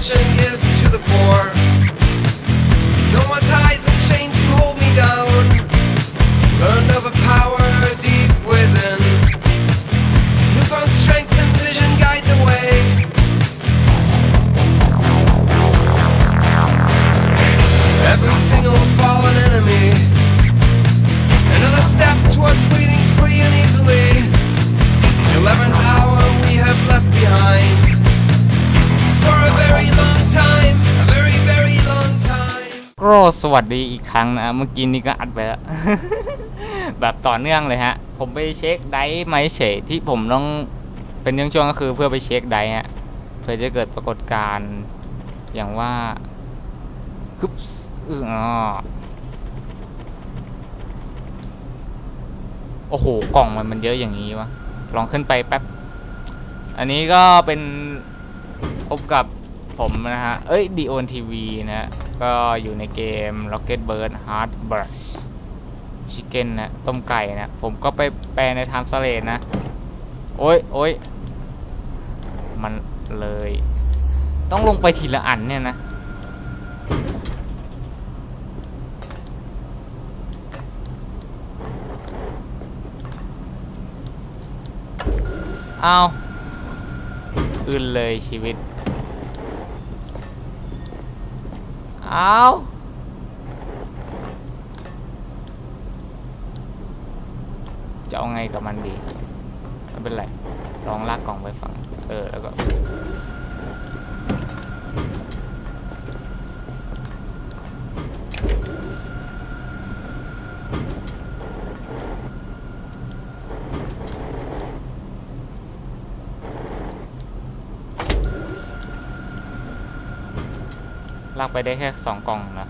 kitchen if ก็สวัสดีอีกครั้งนะเมื่อกี้นี้ก็อัดไปแล้ว แบบต่อเนื่องเลยฮะ ผมไปเช็คไดฟ์ไม้เฉยที่ผมต้องเป็นช่วงก็คือเพื่อไปเช็คไดฟ์ฮะเพื่อจะเกิดปรากฏการณ์อย่างว่าคึบอ๋อโอ้โห กล่องมันมันเยอะอย่างนี้วะ ลองขึ้นไปแป๊บ อันนี้ก็เป็นพบกับ ผมนะฮะ เอ้ยดีโอนทีวีนะฮะก็อยู่ในเกม Rocket Bird Hard Brush Chicken นะ ต้มไก่นะ ผมก็ไปแปลในไทม์สเลดนะ โอ้ยโอ้ยมันเลย ต้องลงไปทีละอันเนี่ยนะ เอาอื่นเลยชีวิต เอาจะเอาไงกับมันดีไม่เป็นไรลองลากกล่องไปฝังเออแล้วก็ ไปได้แค่สองกล่องนะ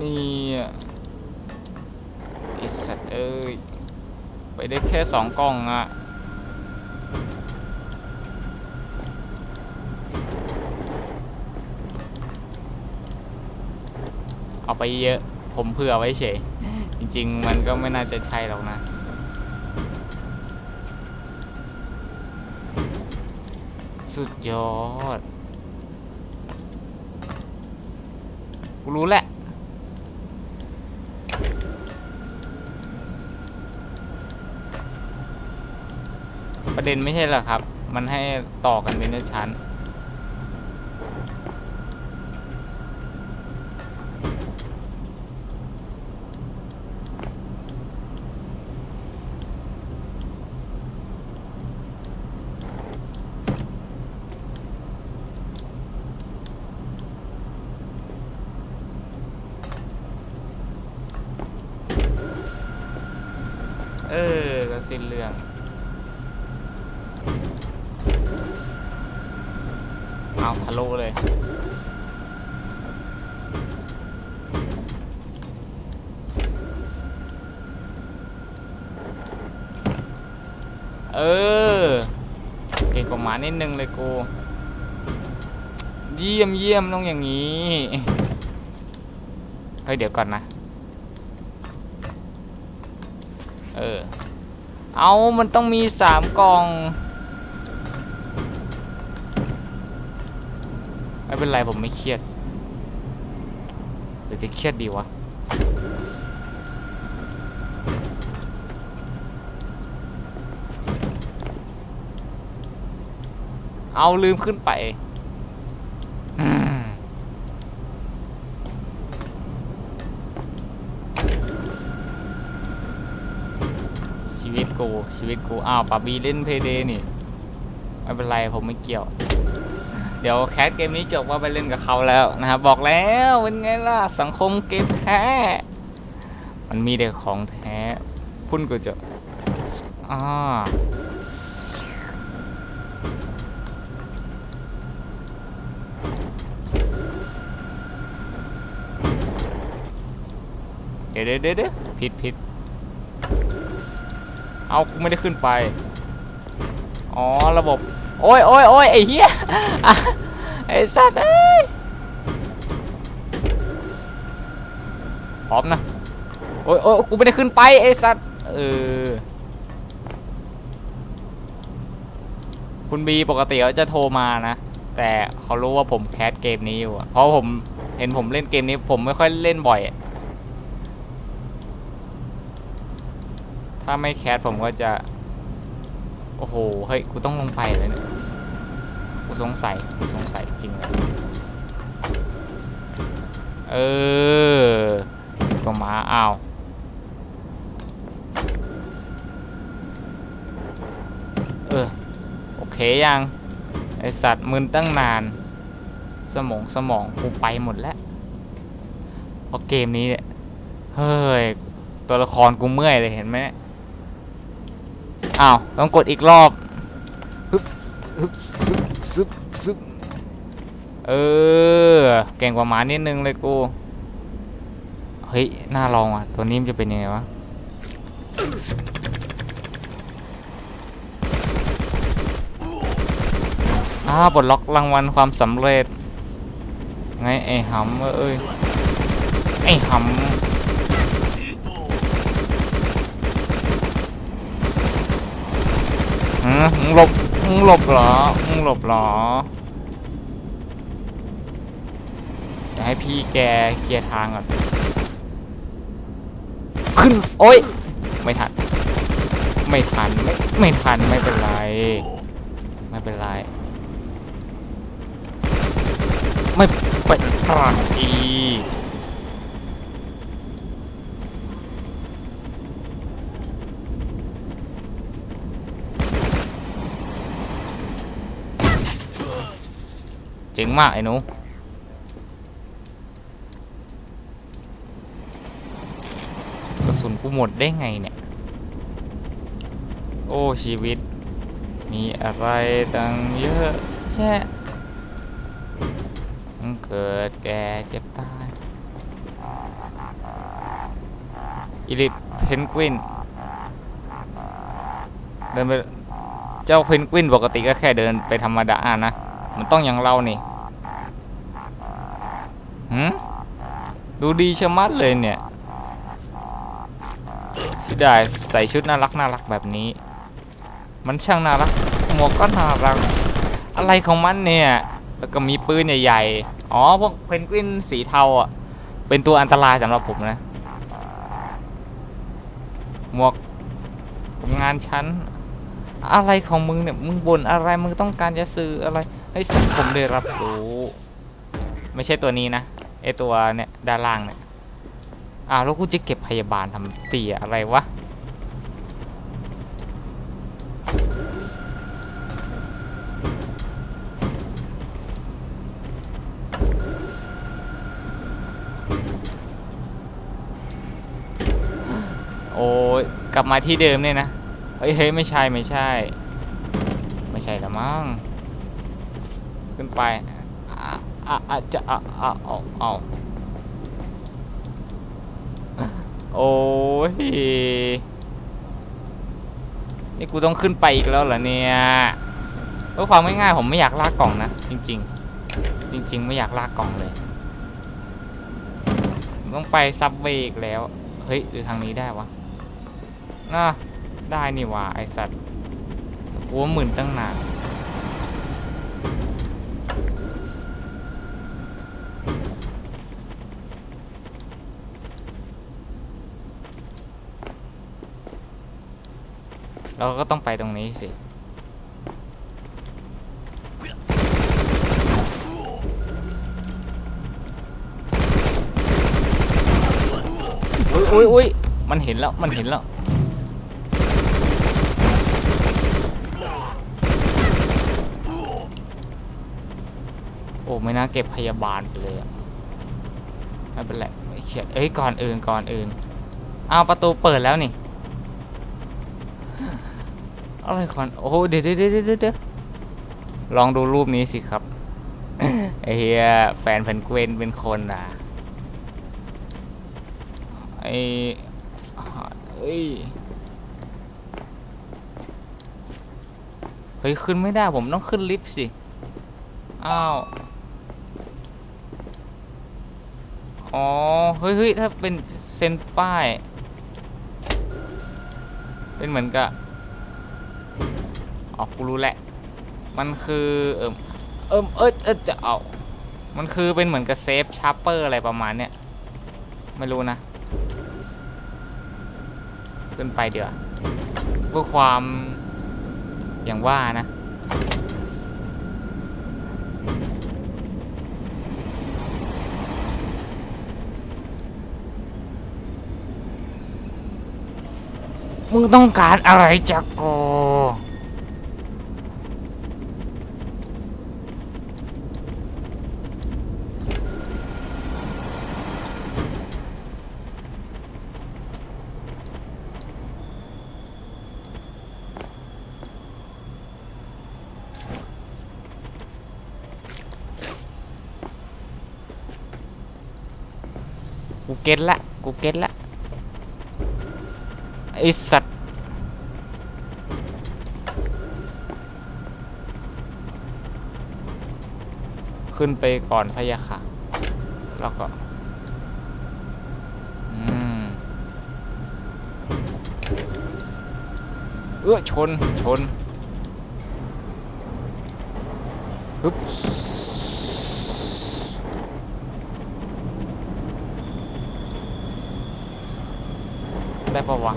นี่ไอิสัตว์เอ้ยไปได้แค่สองกล่องอะเอาไปเยอะ ผมเผื่อไว้เฉย จริง ๆ มันก็ไม่น่าจะใช่หรอกนะ สุดยอด กูรู้แหละ ประเด็นไม่ใช่เหรอครับ มันให้ต่อกันเป็นชั้น เออ ก็สิ้นเรื่อง เอา ทะลุเลย เออ เก่งกว่าหมานิดนึงเลยกูเยี่ยมเยี่ยมต้องอย่างนี้ เฮ้ย เดี๋ยวก่อนนะ เออ เอามันต้องมีสามกล่อง ไม่ เป็นไรผมไม่เครียดหรือจะเครียดดีวะเอาลืมขึ้นไปชีวิตกูชีวิตกูอ้าวปาบีเล่นเพเดนี่ ไม่เป็นไรผมไม่เกี่ยว เดี๋ยวแคสเกมนี้จบว่าไปเล่นกับเขาแล้วนะครับบอกแล้วเป็นไงล่ะสังคมเกมแท้ มันมีแต่ของแท้พุ่นกูจะอ่าเดี๋ยวเดี๋ยวเดี๋ยวผิดผิดเอากูไม่ได้ขึ้นไป อ๋อ ระบบ โอ้ยโอ้ยโอ้ยไอ้เหี้ย ไอ้สัตว์เอ้ยพร้อมนะ โอ้ยโอ้ยกูไม่ได้ขึ้นไปไอ้สัตว์เออ คุณบีปกติเขาจะโทรมานะ แต่เขารู้ว่าผมแคสเกมนี้อยู่อะเพราะผมเห็นผมเล่นเกมนี้ผมไม่ค่อยเล่นบ่อย ถ้าไม่แคสผมก็จะ โอ้โห เฮ้ย กูต้องลงไปเลยเนี่ย กูสงสัยกูสงสัยจริงเลยเออตัวหมาอ้าวเออ โอเคยัง ไอสัตว์มึนตั้งนาน สมองสมองกูไปหมดแล้วเพราะเกมนี้เนี่ย เฮ้ย ตัวละครกูเมื่อยเลยเห็นไหมอ้าว ต้องกดอีกรอบฮึบฮึบ ซึบซึบเออ เก่งกว่าหมานิดนึงเลยกู เฮ้ย น่าลองอะ ตัวนี้มันจะเป็นยังไงวะ อ้าวปลดล็อกรางวัลความสำเร็จ ไง ไอ้หำเอ้ย ไอ้หำหืมมึงหลบ มึงหลบเหรอมึงหลบเหรอจะให้พี่แกเคลียร์ทางก่อน ขึ้น โอ๊ยไม่ทัน ไม่ทัน ไม่ ไม่ทัน ไม่เป็นไร ไม่เป็นไร ไม่เป็นไร เจ๋งมากไอ้หนูกระสุนกูหมดได้ไงเนี่ย โอ้ชีวิต มีอะไรตั้งเยอะแยะเกิดแก่เจ็บตายอีลิทเพนกวินเดินไปเจ้าเพนกวินปกติก็แค่เดินไปธรรมดานะ มันต้องอย่างเรานี่หืมดูดีชะมัดเลยเนี่ยที่ได้ใส่ชุดน่ารักน่ารักแบบนี้ มันช่างน่ารักหมวกก็น่ารัก อะไรของมันเนี่ย แล้วก็มีปืนใหญ่ๆ อ๋อพวกเพนกวินสีเทาอะ เป็นตัวอันตรายสำหรับผมนะ หมวกงานชั้น อะไรของมึงเนี่ย มึงบ่นอะไร มึงต้องการจะซื้ออะไร ให้สังคมได้รับรู้ ไม่ใช่ตัวนี้นะไอตัวเนี่ยด้านล่างเนี่ยอ้าวแล้วกูจะเก็บพยาบาลทำเตียอะไรวะโอ้ยกลับมาที่เดิมเนี่ยนะ เฮ้ยเฮ้ยไม่ใช่ไม่ใช่ ไม่ใช่ละมั้ง ขึ้นไปอะอะจะอะอะเอาเอาโอ้ยนี่กูต้องขึ้นไปอีกแล้วเหรอเนี่ยเพื่อความง่ายๆผมไม่อยากลากกล่องนะ จริง ๆ จริง ๆ ไม่อยากลากกล่องเลยต้องไปซับเวย์อีกแล้ว เฮ้ยหรือทางนี้ได้วะน่าได้นี่ว่าไอสัตว์กูว่าหมื่นตั้งนาน เราก็ต้องไปตรงนี้สิอุ้ยอุ้ยมันเห็นแล้ว มันเห็นแล้ว โอ้ ไม่น่าเก็บพยาบาลไปเลยอะไม่เป็นไรไม่เขียดเอ้ย ก่อนอื่น ก่อนอื่น เอาประตูเปิดแล้วนี่ อะไรก่อนโอ้โหเดี๋ยวเดี๋ยวเดี๋ยวเดี๋ยวลองดูรูปนี้สิครับไอ้เฮียแฟนเพนกวินเป็นคนอะไอ้เอ้ยเฮ้ย ขึ้นไม่ได้ผมต้องขึ้นลิฟต์สิ อ้าว อ๋อ เฮ้ยเฮ้ยถ้าเป็นเซนป้าย เป็นเหมือนกับ อ๋อกูรู้แหละ มันคือเออเอิมเอยเอจะเอามันคือเป็นเหมือนกับเซฟชาร์เปอร์อะไรประมาณเนี้ยไม่รู้นะ ขึ้นไปเดี๋ยวเพื่อความอย่างว่านะมึงต้องการอะไรจากกู กู เก็ตละกูเก็ตละไอสัตว์ขึ้นไปก่อนพะยะค่ะ แล้วก็อืมเออชน ชนฮึบได้ ปะวะ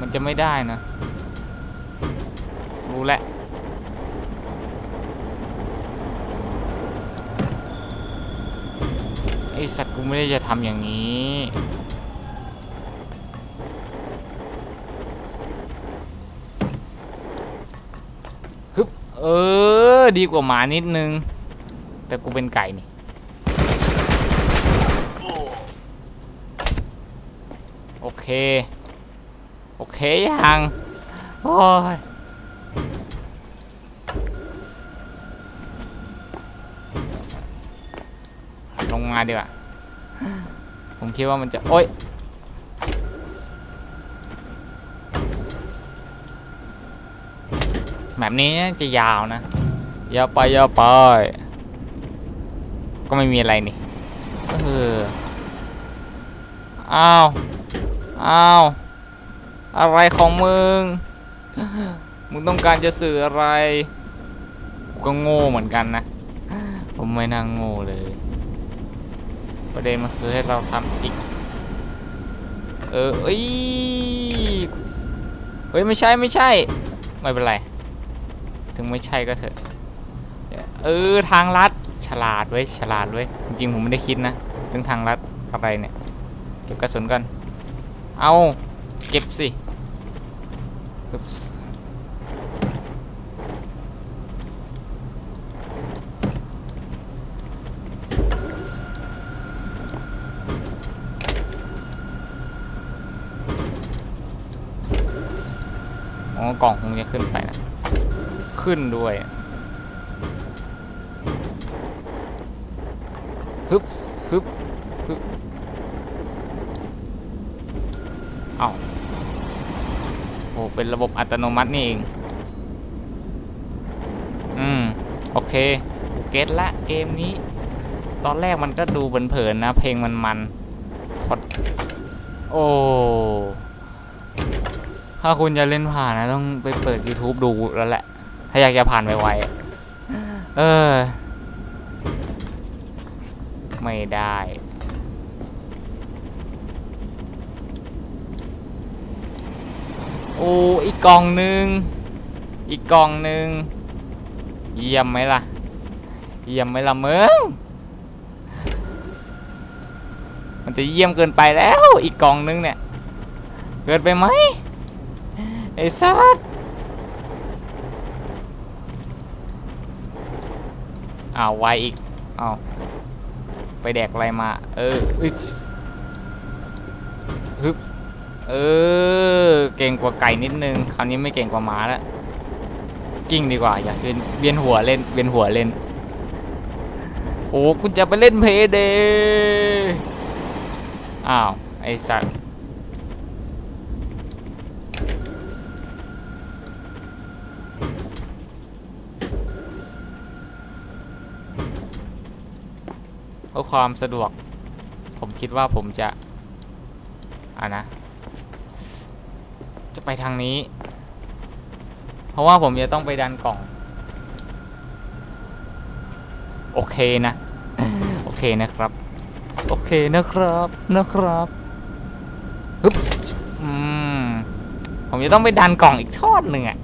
มันจะไม่ได้นะ รู้แหละไอสัตว์กูไม่ได้จะทำอย่างนี้ ฮึบ เออ ดีกว่าหมานิดนึง แต่กูเป็นไก่นี่โอเค โอเคยังโอ้ยลงมาดีกว่าผมคิดว่ามันจะ โอ้ย แบบนี้จะยาวนะยาวไปยาวไปก็ไม่มีอะไรนี่เอออ้าวอ้าวอะไรของมึง มึงต้องการจะสื่ออะไรกูก็โง่เหมือนกันนะ ผมไม่น่าโง่เลย ประเด็นมันคือให้เราทำอีก เออเอ้ยเฮ้ย ไม่ใช่ไม่ใช่ ไม่เป็นไร ถึงไม่ใช่ก็เถอะ เออทางลัดฉลาดเว้ยฉลาดเว้ยจริงผมไม่ได้คิดนะเรื่องทางลัดอะไรเนี่ยเก็บกระสุนก่อนเอาเก็บสิอ๋อกล่องคงจะขึ้นไปนะ ขึ้นด้วยฮึบฮึบฮึบเอาโอ้เป็นระบบอัตโนมัตินี่เอง อืม โอเค เก็ตละเกมนี้ ตอนแรกมันก็ดูเผินๆนะ เพลงมันมันพอดโอ้ถ้าคุณจะเล่นผ่านนะ ต้องไปเปิด YouTube ดูแล้วแหละ ถ้าอยากจะผ่านไวๆอะเออ ไม่ได้โอ้อีกกล่องหนึ่งอีกกล่องหนึ่งเยี่ยมไหมล่ะ เยี่ยมไหมล่ะมึงมันจะเยี่ยมเกินไปแล้ว อีกกล่องนึงเนี่ย เกินไปไหมไอ้สัส อ้าวไวอีกอ้าวไปแดกอะไรมา เอออึชฮึบเออ เก่งกว่าไก่นิดนึง คราวนี้ไม่เก่งกว่าหมาแล้วกิ้งดีกว่า อยากเวียนเวียนหัวเล่นเวียนหัวเล่น โอ้คุณจะไปเล่นเพเดอ้าว ไอสัตว์ ความสะดวก ผมคิดว่าผมจะอ่านะ จะไปทางนี้ เพราะว่าผมจะต้องไปดันกล่อง โอเคนะ โอเคนะครับ โอเคนะครับนะครับฮึบอืมผมจะต้องไปดันกล่องอีกทอดหนึ่งอะ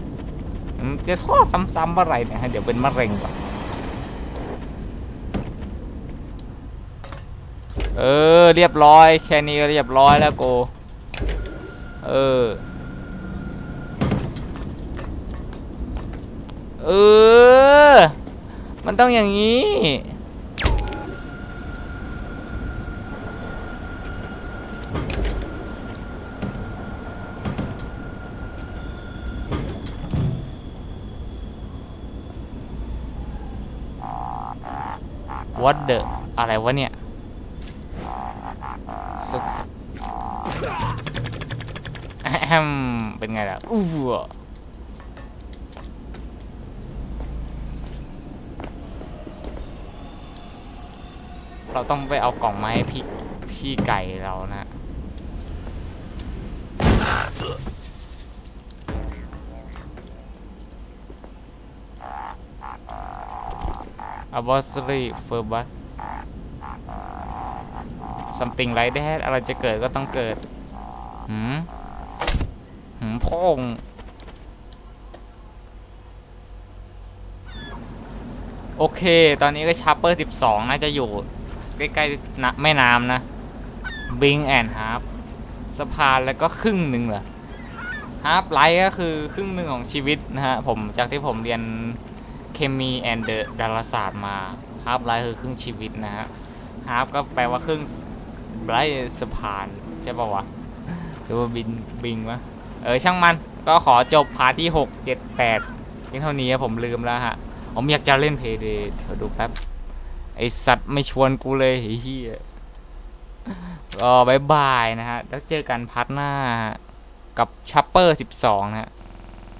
จะทอดซ้ำๆอะไรเนี่ยเดี๋ยวเป็นมะเร็งก่อ เออ เรียบร้อย แค่นี้ก็เรียบร้อยแล้วโก เออ เออ มันต้องอย่างนี้ What the อะไรวะเนี่ย แอมเป็นไงล่ะอู้เราต้องไปเอากล่องมาให้พี่พี่ไก่เรานะ a b o s r y f u r b u s something like that อะไรจะเกิดก็ต้องเกิดหืม พ่องโอเค ตอนนี้ก็ชาร์เปอร์ 12 น่าจะอยู่ ใกล้ๆนะแม่น้ำนะบิงแอนฮาร์ปสะพานแล้วก็ครึ่งหนึ่งเหรอฮาร์ปไลท์ก็คือครึ่งหนึ่งของชีวิตนะฮะ ผมจากที่ผมเรียนเคมีแอนเดอร์ดาราศาสตร์มาฮาร์ l ไลท์คือครึ่งชีวิตนะฮะฮาร์ f ก็แปลว่าครึ่งไลท์สะพาน ใช่ป่าวะหรือว่าบินบิงวะ เออช่างมันก็ขอจบพาร์ทที่ 6 7 8เพียงเท่านี้ผมลืมแล้วฮะ ผมอยากจะเล่นเพย์เดย์เดี๋ยวดูแป๊บ ไอสัตว์ไม่ชวนกูเลยเฮียก็บายบายนะฮะ แล้วเจอกันพาร์ทหน้ากับชัปเปอร์ 12 นะฮะ